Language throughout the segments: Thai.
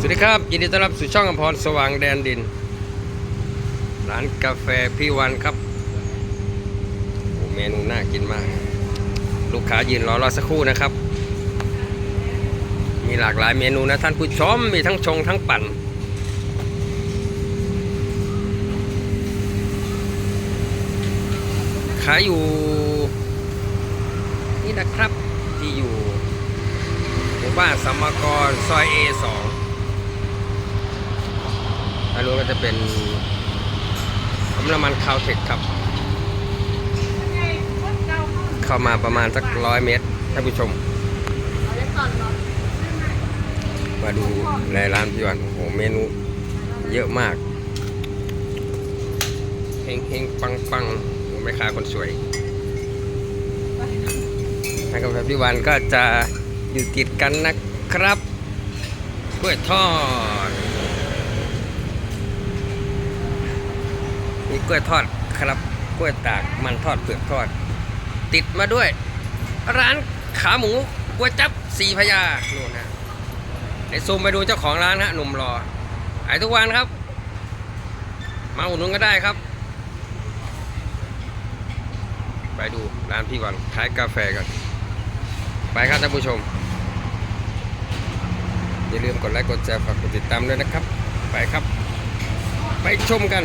สวัสดีครับ ยินดีต้อนรับสู่ช่องอมพรสว่างแดนดิน ร้านกาแฟพี่วันครับโอ้เมนูน่ากินมาก ลูกค้ายืนรอรอสักครู่นะครับ มีหลากหลายเมนูนะท่านผู้ชมมีทั้งชงทั้งปั่นขายอยู่ นี่นะครับที่อยู่หมู่บ้านสมกรซอย A2 อั นู้นก็จะเป็นปั๊มน้ำมันคาวเทคครับ เข้ามาประมาณสักร้อยเมตรท่านผู้ชม มาดูในร้านพี่วันโอ้โหเมนูเยอะมากเฮงเฮงปังปังโอ้แม่ค้าคนสวยทางกาแฟพี่วันก็จะอยู่ติดกันนะครับกล้วยทอด มีกล้วยทอดครับกล้วยตากมันทอดเปลือกทอด ติดมาด้วย ร้านขาหมูก๋วยจับสีพญานู่นฮะไอซูมไปดูเจ้าของร้านฮะหนุ่มรอขายทุกวันครับ มาอุดหนุนก็ได้ครับ ไปดูร้านพี่วันขายกาแฟกันไปครับท่านผู้ชม อย่าลืมกดไลค์กดแชร์ฝากกดติดตามด้วยนะครับ ไปครับ ไปชมกัน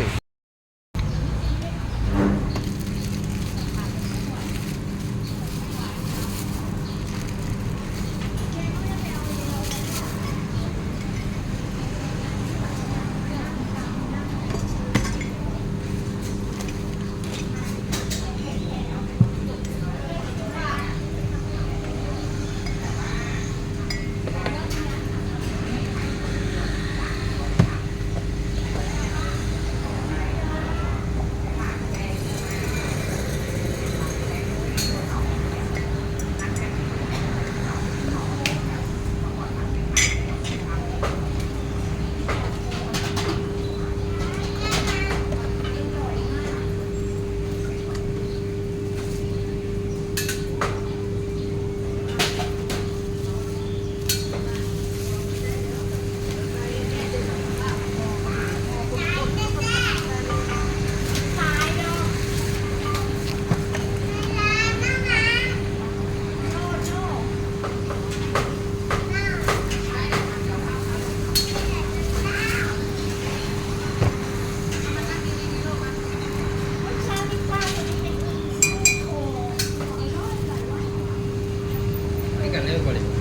ใ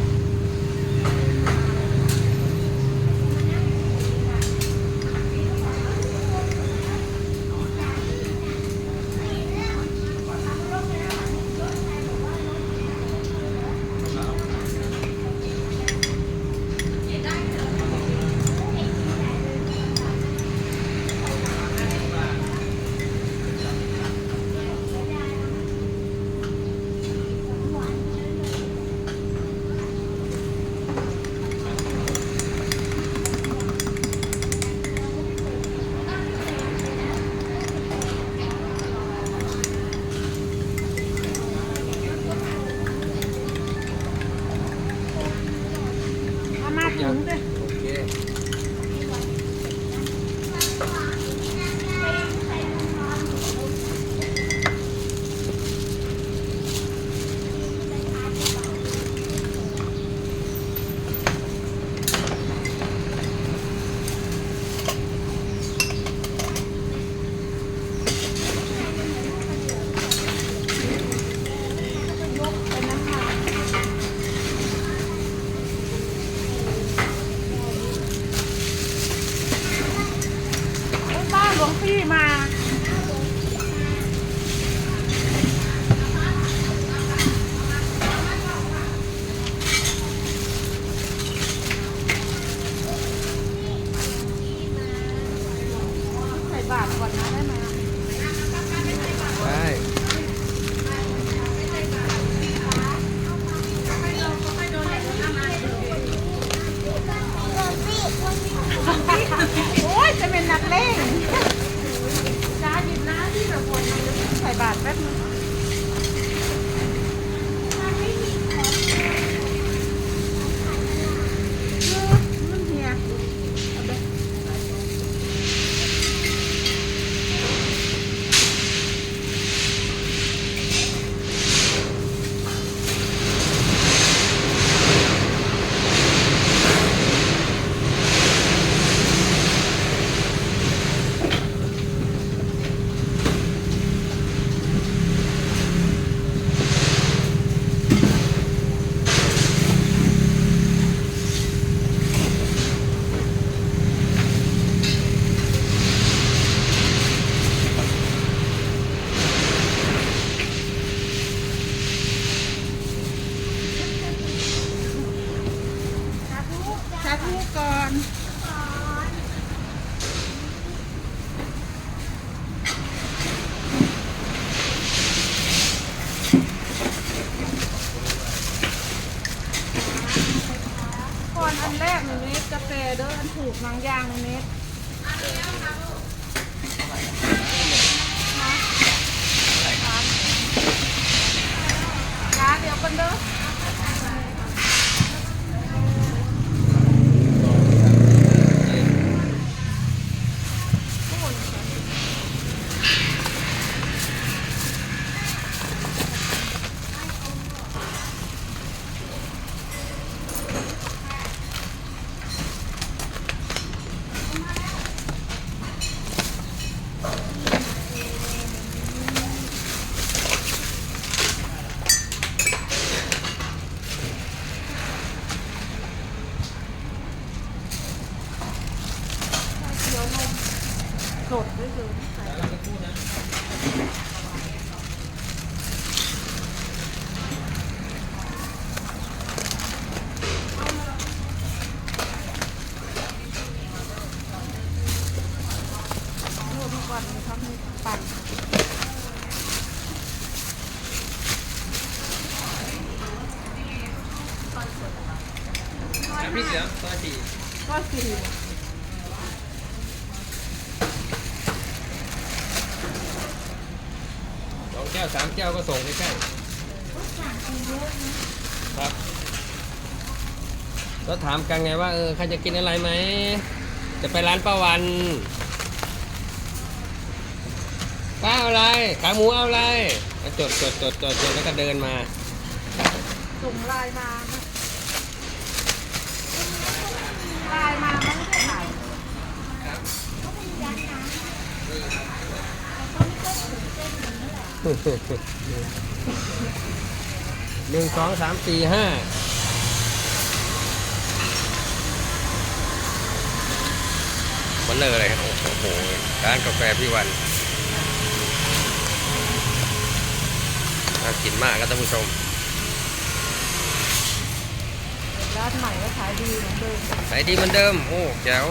ห้กันเร็วกว่าเลยโอเค บ้านหลวงพี่มา ใส่ บาทก่อนนะได้ไหม ได้ โอ้ยจะเป็นนักเล่นจ้าหยิบน้ำที่แบบคนใส่บาตรแป๊บนึงมันเฮีย ก่อน ก่อนอันแรกหนึ่งเม็ดกาแฟ เด้ออันถูกนางยางหนึ่งเม็ดร้านเดียวกันเด้อ เขียวนมสดด้วยเลยใส่นวดทุกวันเลยครับนี่ปั่น พี่เสือตัวสี่ก็สี่สองแก้วสามแก้วก็ส่งใกล้ๆครับ ก็ถามกันไงว่าเออใครจะกินอะไรไหม จะไปร้านป้าวัน ป้าเอาอะไร ขาหมูเอาอะไรอะจดจดจดจดจดแล้วก็เดินมา ส่งไลน์มา ไลน์มาไม่ได้ถ่ายหนึ่งสองสามสี่ห้ามันเลอเลยครับโอ้โหร้านกาแฟพี่วันน่ากินมากครับท่านผู้ชม ร้านใหม่ก็ขายดีเหมือนเดิมขายดีเหมือนเดิม โอ้แจ๋ว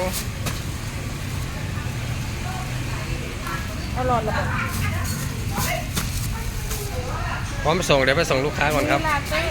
อร่อยระเบิดพร้อมส่งเดี๋ยวไปส่งลูกค้าก่อนครับ ลาเต้